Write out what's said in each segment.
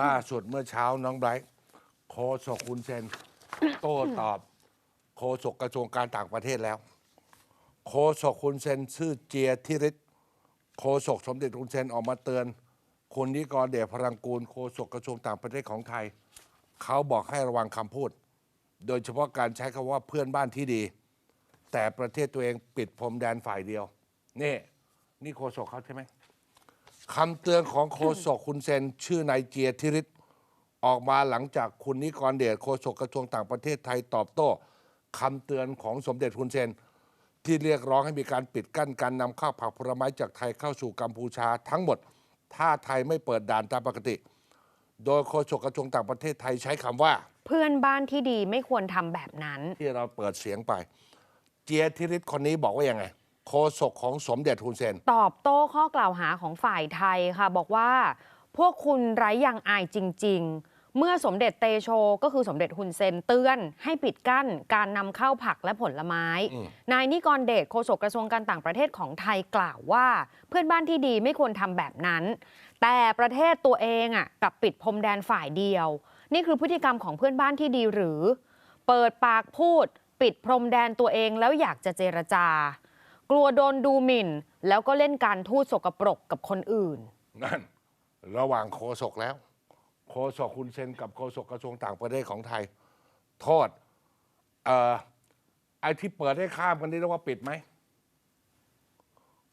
ล่าสุดเมื่อเช้าน้องไบรท์โคศกคุณเซน โต้ตอบโคศกกระทรวงการต่างประเทศแล้ว โคศกคุณเซนชื่อเจียทิริศโคศกสมเด็จคุณเซนออกมาเตือนคุณนิกรเดชพลังกูลโคศกกระทรวงต่างประเทศของไทย เขาบอกให้ระวังคำพูด โดยเฉพาะการใช้คำว่าเพื่อนบ้านที่ดี แต่ประเทศตัวเองปิดพรมแดนฝ่ายเดียว นี่ นี่โคศกเขาใช่ไหม คำเตือนของโฆษกคุณเซน ชื่อนายเจียธิริศออกมาหลังจากคุณนิกรเดชโฆษกกระทรวงต่างประเทศไทยตอบโต้คำเตือนของสมเด็จคุณเซน ที่เรียกร้องให้มีการปิดกั้นการนำข้าวผักผลไม้จากไทยเข้าสู่กัมพูชาทั้งหมด ถ้าไทยไม่เปิดด่านตามปกติ โดยโฆษกกระทรวงต่างประเทศไทยใช้คำว่า เพื่อนบ้านที่ดีไม่ควรทำแบบนั้น ที่เราเปิดเสียงไป เจียธิริศคนนี้บอกว่ายังไง โฆษกของสมเด็จคุณเซน ตอบโต้ข้อกล่าวหาของฝ่ายไทยค่ะ บอกว่า พวกคุณไร้ยังอายจริง ๆ เมื่อสมเด็จเตโชก็คือสมเด็จฮุนเซนเตือนให้ปิดกั้นการนำเข้าผักและผลไม้ อืม นายนิกรเดชโฆษกกระทรวงการต่างประเทศของไทยกล่าวว่า เพื่อนบ้านที่ดีไม่ควรทำแบบนั้น แต่ประเทศตัวเองอะกลับปิดพรมแดนฝ่ายเดียว นี่คือพฤติกรรมของเพื่อนบ้านที่ดีหรือ เปิดปากพูด ปิดพรมแดนตัวเองแล้วอยากจะเจรจา กลัวโดนดูหมิ่น แล้วก็เล่นการทูตสกปรกกับคนอื่น นั่น ระหว่างโฆษกแล้วโฆษกคุณเซนกับโฆษกกระทรวงต่างประเทศของไทย โทษเอ่อไอ้ที่เปิดให้ข้ามกันนี่เรียกว่าปิดไหม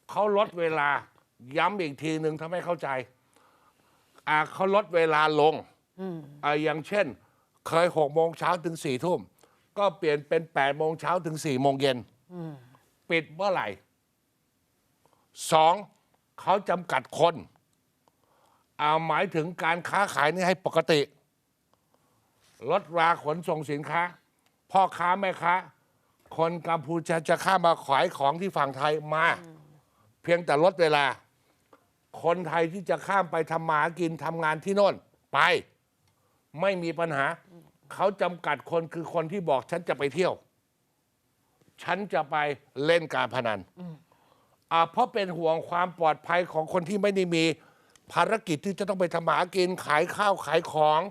เขาลดเวลา ย้ำอีกทีหนึ่งถ้าไม่เข้าใจ อ่าเขาลดเวลาลงอ่าอย่างเช่น เคยหกโมงเช้าถึงสี่ทุ่ม ก็เปลี่ยนเป็นแปดโมงเช้าถึงสี่โมงเย็น ปิดเมื่อไหร่สองเขาจำกัดคน เอาหมายถึงการค้าขายนี่ให้ปกติ ลดราขนส่งสินค้า พ่อค้าแม่ค้า คนกัมพูชาจะข้ามมาขายของที่ฝั่งไทยมา เพียงแต่ลดเวลา คนไทยที่จะข้ามไปทำมากินทำงานที่โน่น ไป ไม่มีปัญหา เขาจำกัดคนคือคนที่บอกฉันจะไปเที่ยว ฉันจะไปเล่นการพนันอ่าเพราะเป็นห่วงความปลอดภัยของคนที่ไม่ได้มี ภารกิจที่จะต้องไปทำมาหากินขายข้าวขายของ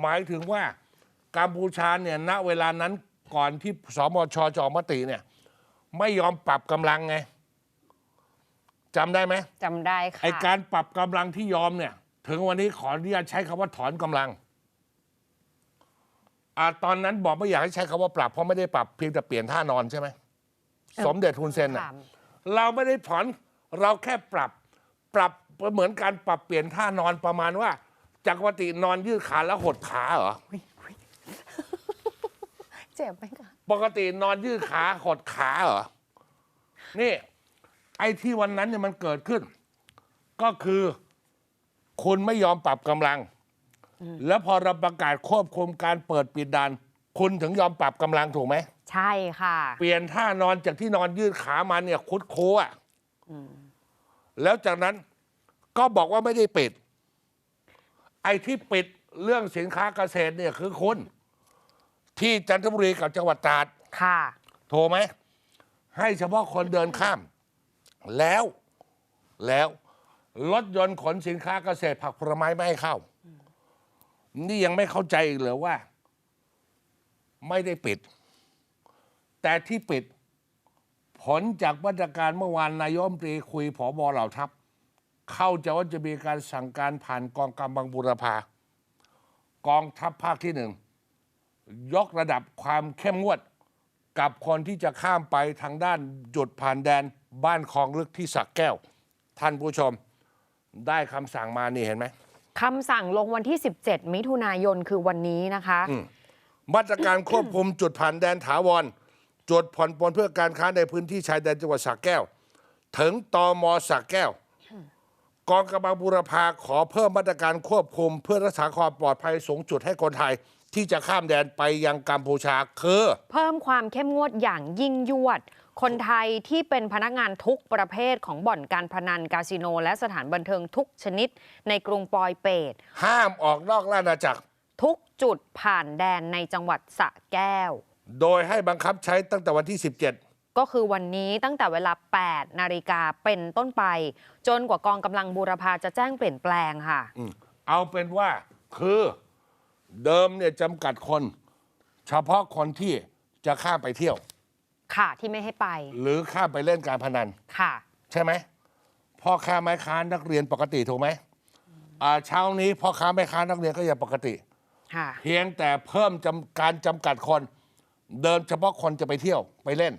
หมายถึงว่ากัมพูชาเนี่ยณเวลานั้นก่อนที่สมชจะออกมติเนี่ย ไม่ยอมปรับกำลังไงจำได้ไหมจำได้ค่ะ ไอการปรับกำลังที่ยอมเนี่ย ถึงวันนี้ขออนุญาตใช้คำว่าถอนกำลัง อ่าตอนนั้นบอกไม่อยากให้ใช้คำว่าปรับเพราะไม่ได้ปรับเพียงแต่เปลี่ยนท่านอนใช่ไหมสมเด็จทุนเซนน่ะค่ะ เราไม่ได้ถอนเราแค่ปรับ ปรับเหมือนการปรับเปลี่ยนท่านอนประมาณว่า จากปกตินอนยืดขาแล้วหดขาเหรอเจ็บไหมคะปกตินอนยืดขาหดขาเหรอนี่ ไอ้ที่วันนั้นเนี่ยมันเกิดขึ้น ก็คือ คุณไม่ยอมปรับกำลัง แล้วพอเราประกาศควบคุมการเปิดปิดด่าน คุณถึงยอมปรับกำลังถูกไหม ใช่ค่ะเปลี่ยนท่านอนจากที่นอนยืดขามาเนี่ยคุดโค้อะแล้วจากนั้นก็บอกว่าไม่ได้ปิด ไอ้ที่ปิดเรื่องสินค้าเกษตรเนี่ยคือคุณ ที่จันทบุรีกับจังหวัดตราด ค่ะ โทรไหม ให้เฉพาะคนเดินข้าม แล้วแล้วรถยนต์ขนสินค้าเกษตรผักผลไม้ไม่ให้เข้า นี่ยังไม่เข้าใจอีกเหรอว่า ไม่ได้ปิด แต่ที่ปิด ผลจากมาตรการเมื่อวานนายมตรีคุยผอบอเหล่าทัพ เข้าใจว่าจะมีการสั่งการผ่านกองกำลังบุรพากองทัพภาคที่หนึ่งยกระดับความเข้มงวด กับคนที่จะข้ามไปทางด้านจุดผ่านแดนบ้านคลองลึกที่สักแก้ว ท่านผู้ชมได้คำสั่งมานี่เห็นไหม คำสั่งลงวันที่ 17 มิถุนายนคือวันนี้นะคะ มาตรการควบคุมจุดผ่านแดนถาวรจุดผ่อนปลนเพื่อการค้าในพื้นที่ชายแดนจังหวัดสระแก้ว ถึงตอมสระแก้ว กองกำลังบูรพาขอเพิ่มมาตรการควบคุม เพื่อรักษาความปลอดภัยสูงจุดให้คนไทย ที่จะข้ามแดนไปยังกัมพูชาคือ เพิ่มความเข้มงวดอย่างยิ่งยวด คนไทยที่เป็นพนักงานทุกประเภทของบ่อนการพนันคาสิโน และสถานบันเทิงทุกชนิดในกรุงปอยเปตห้ามออกนอกราชอาณาจักร ทุกจุดผ่านแดนในจังหวัดสระแก้ว โดยให้บังคับใช้ตั้งแต่วันที่ 17ก็คือวันนี้ตั้งแต่เวลา 8 นาฬิกาเป็นต้นไป จนกว่ากองกำลังบูรพาจะแจ้งเปลี่ยนแปลงค่ะ เอาเป็นว่าคือเดิมเนี่ยจำกัดคน เฉพาะคนที่จะข้ามไปเที่ยว ค่ะที่ไม่ให้ไป หรือข้ามไปเล่นการพนัน ค่ะ ใช่ไหมพ่อค้าแม่ค้านักเรียนปกติถูกไหมอ่าเช้านี้พ่อค้าแม่ค้านักเรียนก็ยังปกติ ค่ะ เพียงแต่เพิ่มจำการจำกัดคน เดิมเฉพาะคนจะไปเที่ยวไปเล่น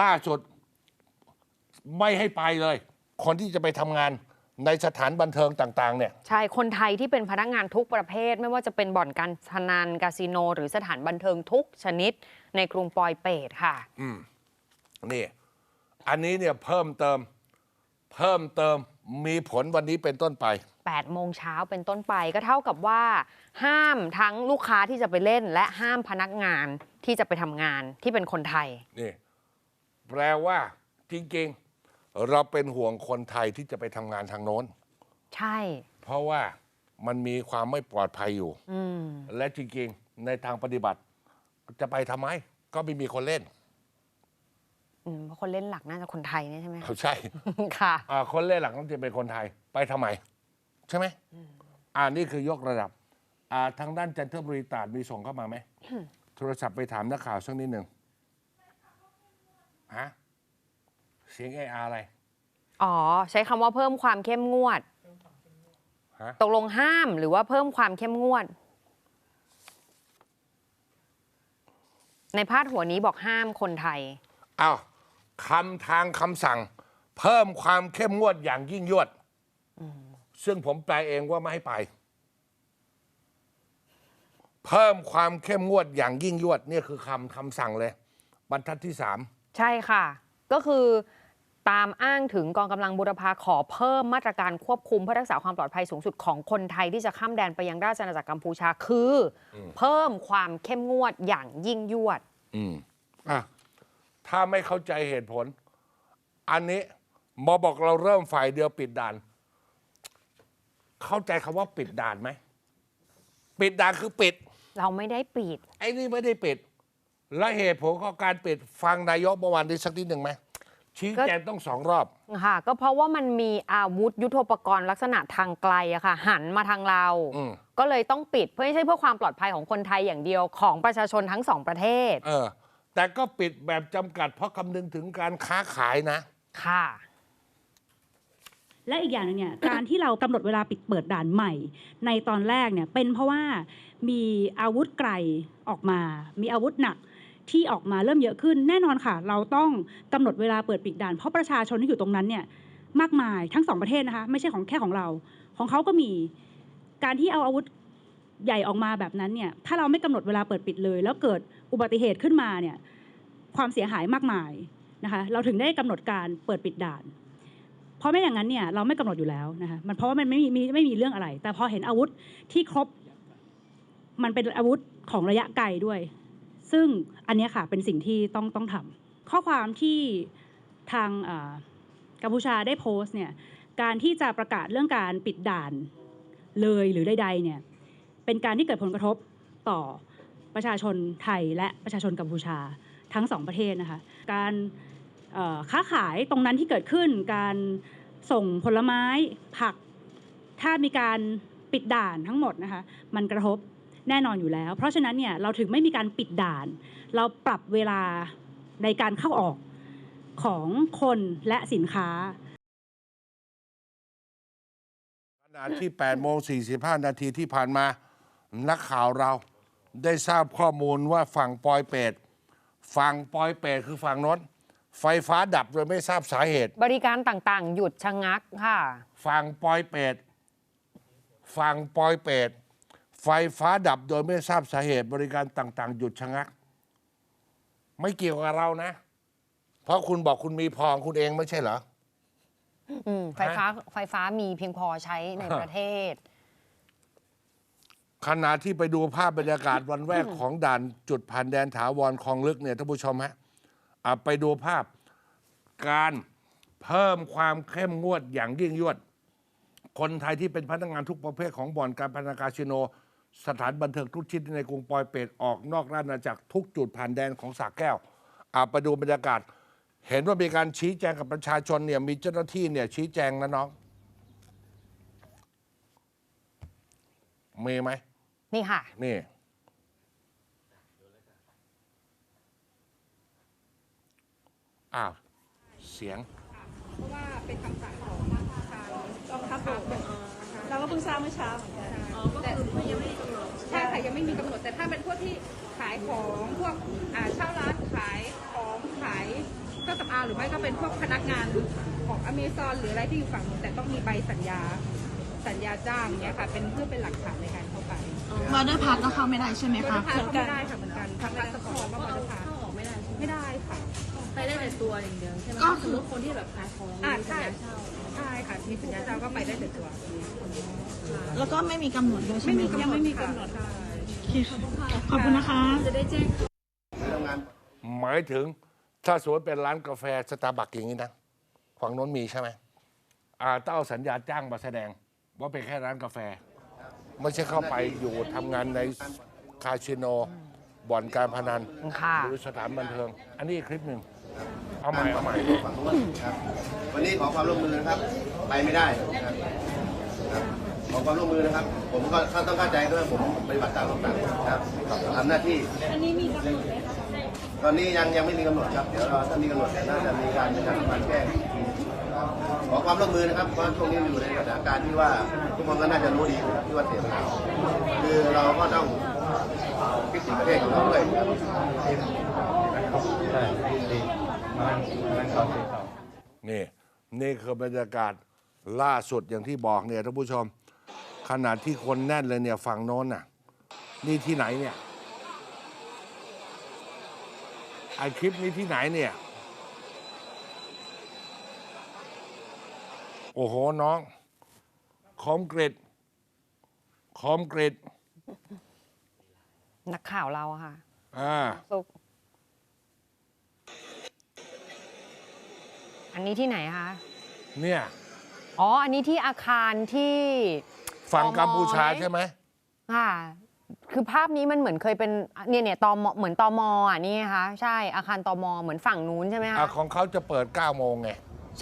ล่าสุดไม่ให้ไปเลย คนที่จะไปทำงาน ในสถานบันเทิงต่างๆเนี่ยใช่ คนไทยที่เป็นพนักงานทุกประเภท ไม่ว่าจะเป็นบ่อนการพนันคาสิโน หรือสถานบันเทิงทุกชนิด ในกรุงปอยเปตค่ะนี่ อันนี้เนี่ยเพิ่มเติม เพิ่มเติมมีผลวันนี้เป็นต้นไป 8 โมงเช้าเป็นต้นไปก็เท่ากับว่า ห้ามทั้งลูกค้าที่จะไปเล่น และห้ามพนักงานที่จะไปทำงานที่เป็นคนไทย นี่ แปลว่าจริง ๆ เราเป็นห่วงคนไทยที่จะไปทำงานทางโน้น ใช่ เพราะว่ามันมีความไม่ปลอดภัยอยู่ อืม และจริงๆ ในทางปฏิบัติ จะไปทำไม ก็ไม่มีคนเล่นอืมเพราะคนเล่นหลักน่าจะคนไทยเนี่ยใช่ไหมเขาใช่ ค่ะ อ่าคนเล่นหลักต้องจะเป็นคนไทยไปทำไม ใช่ไหมอ่านี่คือยกระดับ อ่าทางด้านจันทบุรีตราดมีส่งเข้ามาไหม โทรศัพท์ไปถามนักข่าวสักนิดหนึ่งฮะ เสียงไออาอะไร อ๋อ ใช้คำว่าเพิ่มความเข้มงวด ฮะ ตกลงห้ามหรือว่าเพิ่มความเข้มงวด ในพาดหัวนี้บอกห้ามคนไทย อ้าวคำทางคำสั่ง เพิ่มความเข้มงวดอย่างยิ่งยวด ซึ่งผมแปลเองว่าไม่ให้ไป เพิ่มความเข้มงวดอย่างยิ่งยวดนี่คือคำคำสั่งเลย บรรทัดที่สาม ใช่ค่ะ ก็คือ ตามอ้างถึงกองกำลังบุรพาขอเพิ่มมาตรการควบคุมเพื่อรักษาความปลอดภัยสูงสุดของคนไทยที่จะข้ามแดนไปยังราชอาณาจักรกัมพูชาคืออเพิ่มความเข้มงวดอย่างยิ่งยวด อืมอะถ้าไม่เข้าใจเหตุผล อันนี้หมอบอกเราเริ่มฝ่ายเดียวปิดด่าน เข้าใจคำว่าปิดด่านไหม ปิดด่านคือปิด เราไม่ได้ปิด ไอ้นี่ไม่ได้ปิด และเหตุผลของการปิดฟังนายกเมื่อวานนี้สักนิดหนึ่งไหม ชี้แจงต้องสองรอบค่ะ ก็เพราะว่ามันมีอาวุธยุทโธปกรณ์ลักษณะทางไกลอะค่ะ หันมาทางเราอืมก็เลยต้องปิดเพื่อไม่ใช่เพื่อความปลอดภัยของคนไทยอย่างเดียวของประชาชนทั้งสองประเทศ เออ แต่ก็ปิดแบบจำกัดเพราะคำนึงถึงการค้าขายนะ ค่ะและอีกอย่างหนึงเนี่ยการที่เรากำหนดเวลาปิดเปิดด่านใหม่ ในตอนแรกเนี่ยเป็นเพราะว่ามีอาวุธไกลออกมา มีอาวุธหนัก ที่ออกมาเริ่มเยอะขึ้นแน่นอนค่ะ เราต้องกำหนดเวลาเปิดปิดด่าน เพราะประชาชนที่อยู่ตรงนั้นเนี่ยมากมายทั้งสองประเทศนะคะ ไม่ใช่ของแค่ของเรา ของเขาก็มีการที่เอาอาวุธใหญ่ออกมาแบบนั้นเนี่ยถ้าเราไม่กำหนดเวลาเปิดปิดเลย แล้วเกิดอุบัติเหตุขึ้นมาเนี่ยความเสียหายมากมายนะคะเราถึงได้กำหนดการเปิดปิดด่าน เพราะไม่อย่างนั้นเนี่ยเราไม่กำหนดอยู่แล้วนะคะมันเพราะว่ามันไม่มีมีไม่มีเรื่องอะไร แต่พอเห็นอาวุธที่ครบมันเป็นอาวุธของระยะไกลด้วย ซึ่งอันนี้ค่ะเป็นสิ่งที่ต้องต้องทำข้อความที่ทางกัมพูชาได้โพสต์เนี่ยการที่จะประกาศเรื่องการปิดด่านเลยหรือใดๆเนี่ยเป็นการที่เกิดผลกระทบต่อประชาชนไทยและประชาชนกัมพูชาทั้งสองประเทศนะคะการค้าขายตรงนั้นที่เกิดขึ้น การส่งผลไม้ผัก ถ้ามีการปิดด่านทั้งหมดนะคะมันกระทบ แน่นอนอยู่แล้ว เพราะฉะนั้นเนี่ยเราถึงไม่มีการปิดด่าน เราปรับเวลาในการเข้าออกของคนและสินค้าขณะที่8โมง45 นาทีที่ผ่านมา นักข่าวเราได้ทราบข้อมูลว่าฝั่งปอยเปตฝั่งปอยเปตคือฝั่งโน้นไฟฟ้าดับโดยไม่ทราบสาเหตุ บริการต่างๆ หยุดชะงักค่ะ ฝั่งปอยเปตฝั่งปอยเปต ไฟฟ้าดับโดยไม่ทราบสาเหตุบริการต่าง ๆ หยุดชะงัก ไม่เกี่ยวกับเรานะ เพราะคุณบอกคุณมีพองคุณเองไม่ใช่เหรออืมไฟฟ้าไฟฟ้ามีเพียงพอใช้ในประเทศ ขณะที่ไปดูภาพบรรยากาศวันแรกของด่านจุดผ่านแดนถาวรคลองลึกเนี่ยท่านผู้ชมฮะอะไปดูภาพการเพิ่มความเข้มงวดอย่างยิ่งยวด คนไทยที่เป็นพนักงานทุกประเภทของบ่อนการพนันคาสิโน สถานบันเทิงทุกชิ้นในกรุงปอยเปตออกนอกราชอาณาจักรทุกจุดผ่านแดนของสากแก้วอะไปดูบรรยากาศ เห็นว่ามีการชี้แจงกับประชาชนเนี่ยมีเจ้าหน้าที่เนี่ยชี้แจงนะน้องมีไหมนี่ค่ะ นี่ อ้าว เสียง เพราะว่าเป็นคำสั่งของทางกองทัพบกเราก็เพิ่งทราบเมื่อเช้าเหมือนกัน ใช่ค่ะยังไม่มีกำหนดแต่ถ้าเป็นพวกที่ขายของพวกอ่าเช่าร้านขายของขายเครื่องสำอางหรือไม่ก็เป็นพวกพนักงานของอเมซอนหรืออะไรที่อยู่ฝั่งนู้นแต่ต้องมีใบสัญญา สัญญาจ้างเนี่ยค่ะ เป็นเพื่อเป็นหลักฐานในการเข้าไปบอร์เดอร์พาสก็เข้าไม่ได้ใช่ไหมบคะริพาเข้าไม่ได้ค่ะเหมือนกันทางพาสปอร์ตก็บริพาเข้าออกไม่ได้ไม่ได้ค่ะ ไปได้แต่ตัวอย่างเดียวใช่ไหมก็คือ สมมติคนที่แบบขายของอ่ามีสัญใช่ญาเช่าใช่ค่ะมีสัญญาเช่าก็ไปได้แต่ตัว แล้วก็ไม่มีกำหนดด้วยใช่ไม่ไหมมีคะยังไม่มีกำหนดค่ะ โอเคค่ะขอบคุณนะคะ จะได้แจ้ง หมายถึงถ้าสมมติเป็นร้านกาแฟสตาร์บัคอย่างนี้นะฝั่งโน้นมีใช่ไหมอ่าต้องเอาสัญญาจ้างมาแสดง ว่าเป็นแค่ร้านกาแฟ ไม่ใช่เข้าไปอยู่ทำงานในคาสิโนบ่อนการพนันค่ะ หรือสถานบันเทิง อันนี้อีกคลิปหนึ่ง เอาใหม่เอาใหม่ฝั่งนู้นครับ วันนี้ขอความร่วมมือนะครับ ไปไม่ได้นะครับครับขอความร่วมมือนะครับ ผมก็ต้องเข้าใจด้วยผมปฏิบัติตามคำสั่งนะครับทำหน้าที่ อันนี้มีกำหนดไหมคะตอนนี้ยังยังไม่มีกำหนดครับ เดี๋ยวเราถ้ามีกำหนดน่าจะมีการประชาสัมพันธ์แก้อีกทีขอความร่วมมือนะครับเพราะช่วงนี้อยู่ในสถานการณ์ที่ว่าทุกคนก็น่าจะรู้ดีนะครับที่ว่าเสียหายคือเราก็ต้องคิดถึงประเทศของเราด้วยครับ นี่นี่คือบรรยากาศล่าสุดอย่างที่บอกเนี่ยท่านผู้ชม ขนาดที่คนแน่นเลยเนี่ยฝั่งโน้นน่ะ นี่ที่ไหนเนี่ยไอคลิปนี้ที่ไหนเนี่ย โอ้โหน้อง คอมกริดคอมกริดนักข่าวเราอะค่ะอ่า สุก อันนี้ที่ไหนคะ เนี่ย อ๋อ อันนี้ที่อาคารที่ฝั่งตมกัมพูชาไหมใช่ไหมค่ะ คือภาพนี้มันเหมือนเคยเป็นเนี่ยเนี่ยตมเหมือนตมอะนี่ไงคะใช่อาคารตมเหมือนฝั่งนู้นใช่ไหมอะคะของเขาจะเปิด9โมงไง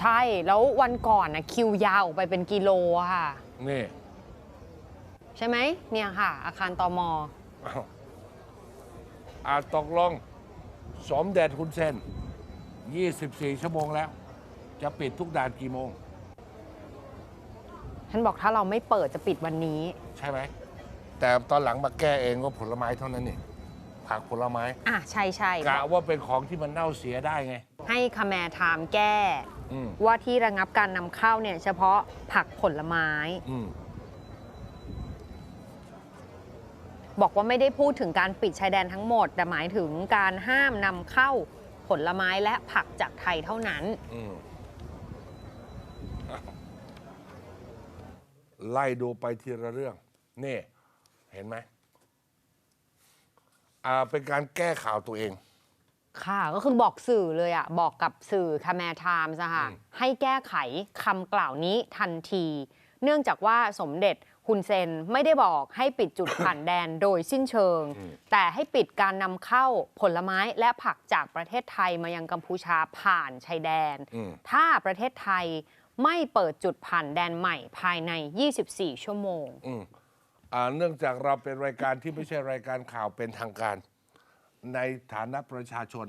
ใช่แล้ววันก่อนนะคิวยาวออกไปเป็นกิโลอะค่ะ นี่ใช่ไหมเนี่ยค่ะ อาคารตมอ้าวอาตกลง สมเด็จคุณเซน 24 ชั่วโมงแล้ว จะปิดทุกด่านกี่โมง ท่านบอกถ้าเราไม่เปิดจะปิดวันนี้ ใช่ไหม แต่ตอนหลังมาแก้เองก็ผลไม้เท่านั้นนี่ผักผลไม้อะ ใช่ใช่กะว่าเป็นของที่มันเน่าเสียได้ไง ให้คาแมร์ไทม์แก้ อืมว่าที่ระงับการนำเข้าเนี่ย เฉพาะผักผลไม้ อืมบอกว่าไม่ได้พูดถึงการปิดชายแดนทั้งหมด แต่หมายถึงการห้ามนำเข้าผลไม้และผักจากไทยเท่านั้น อืมอ้าว ไล่ดูไปทีละเรื่อง นี่เห็นไหมอ่าเป็นการแก้ข่าวตัวเอง ค่ะ ก็คือบอกสื่อเลยอะบอกกับสื่อคาแมร์ไทม์อะค่ะอืมให้แก้ไขคำกล่าวนี้ทันที เนื่องจากว่าสมเด็จฮุนเซนไม่ได้บอกให้ปิดจุดผ่านแดนโดยสิ้นเชิง แต่ให้ปิดการนำเข้าผลไม้และผักจากประเทศไทยมายังกัมพูชาผ่านชายแดนอืมถ้าประเทศไทย ไม่เปิดจุดผ่านแดนใหม่ภายใน 24 ชั่วโมง อืมอ่าเนื่องจากเราเป็นรายการที่ไม่ใช่รายการข่าวเป็นทางการ ในฐานะประชาชน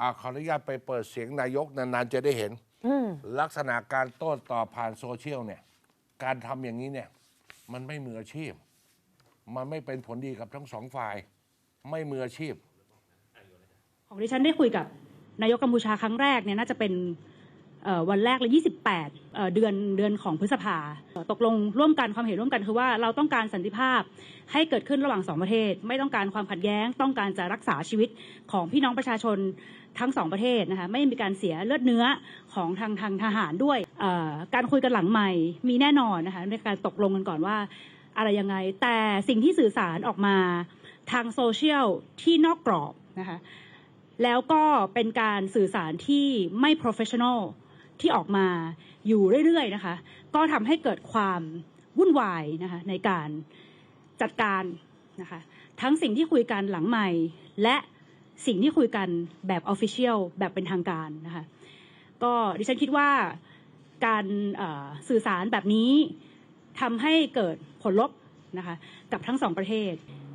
อาขออนุญาตไปเปิดเสียงนายกนานๆจะได้เห็น อืม ลักษณะการโต้ตอบผ่านโซเชียลเนี่ย การทำอย่างนี้เนี่ย มันไม่มืออาชีพ มันไม่เป็นผลดีกับทั้งสองฝ่าย ไม่มืออาชีพ ของดิฉันได้คุยกับนายกกัมพูชาครั้งแรกเนี่ยน่าจะเป็นเอ่อ วันแรกเลย28เอ่อเดือนเดือนของพฤษภา ตกลงร่วมกันความเห็นร่วมกันคือว่าเราต้องการสันติภาพให้เกิดขึ้นระหว่างสองประเทศ ไม่ต้องการความขัดแย้ง ต้องการจะรักษาชีวิตของพี่น้องประชาชนทั้งสองประเทศนะคะไม่มีการเสียเลือดเนื้อของทางทางทหารด้วยการคุยกันหลังใหม่มีแน่นอนนะคะในการตกลงกันก่อนว่าอะไรยังไง แต่สิ่งที่สื่อสารออกมาทางโซเชียลที่นอกกรอบนะคะแล้วก็เป็นการสื่อสารที่ไม่ professional ที่ออกมาอยู่เรื่อยๆนะคะ ก็ทำให้เกิดความวุ่นวายนะคะในการจัดการนะคะทั้งสิ่งที่คุยกันหลังใหม่และสิ่งที่คุยกันแบบ official แบบเป็นทางการนะคะก็ดิฉันคิดว่าการสื่อสารแบบนี้ทำให้เกิดผลลบนะคะกับทั้งสองประเทศ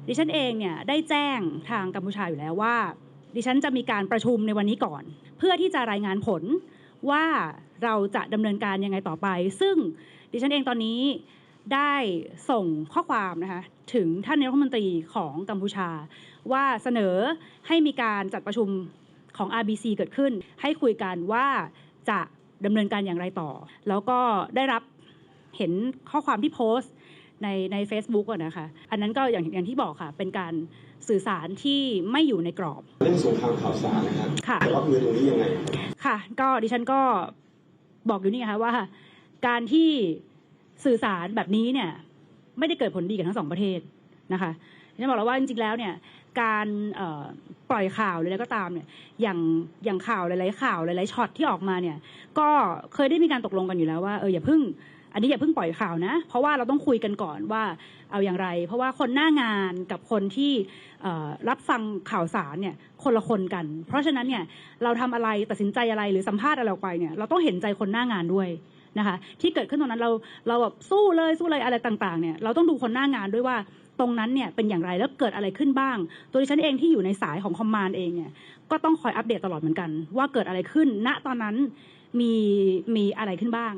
ดิฉันเองเนี่ยได้แจ้งทางกัมพูชาอยู่แล้วว่า ดิฉันจะมีการประชุมในวันนี้ก่อน เพื่อที่จะรายงานผล ว่าเราจะดำเนินการยังไงต่อไป ซึ่งดิฉันเองตอนนี้ได้ส่งข้อความนะคะถึงท่านนายกรัฐมนตรีของกัมพูชา ว่าเสนอให้มีการจัดประชุมของ RBC เกิดขึ้น ให้คุยกันว่าจะดำเนินการอย่างไรต่อ แล้วก็ได้รับเห็นข้อความที่โพสต์ ในใน Facebook อะนะคะ อันนั้นก็อย่างอย่างที่บอกค่ะ เป็นการสื่อสารที่ไม่อยู่ในกรอบ เรื่องสงครามข่าวสารนะครับค่ะจะรับมือตรงนี้ยังไง ค่ะ ก็ดิฉันก็บอกอยู่นี่ไงคะว่า การที่สื่อสารแบบนี้เนี่ย ไม่ได้เกิดผลดีกับทั้งสองประเทศนะคะดิฉันบอกแล้วว่าจริงๆแล้วเนี่ยการเอ่อปล่อยข่าวหรืออะไรก็ตามเนี่ยอย่างอย่างข่าวหลายๆข่าวหลายๆช็อตที่ออกมาเนี่ย ก็เคยได้มีการตกลงกันอยู่แล้วว่าเอออย่าเพิ่ง อันนี้อย่าเพิ่งปล่อยข่าวนะ เพราะว่าเราต้องคุยกันก่อนว่าเอาอย่างไร เพราะว่าคนหน้างานกับคนที่รับฟังข่าวสารเนี่ยคนละคนกัน เพราะฉะนั้นเนี่ยเราทำอะไรตัดสินใจอะไรหรือสัมภาษณ์อะไรออกไปเนี่ยเราต้องเห็นใจคนหน้างานด้วยนะคะที่เกิดขึ้นตรงนั้นเราเราแบบสู้เลยสู้เลยอะไรต่างๆเนี่ยเราต้องดูคนหน้างานด้วยว่าตรงนั้นเนี่ยเป็นอย่างไรแล้วเกิดอะไรขึ้นบ้าง ตัวดิฉันเองที่อยู่ในสายของคอมมานด์เองเนี่ยก็ต้องคอยอัปเดตตลอดเหมือนกัน ว่าเกิดอะไรขึ้นณตอนนั้นมีมีอะไรขึ้นบ้าง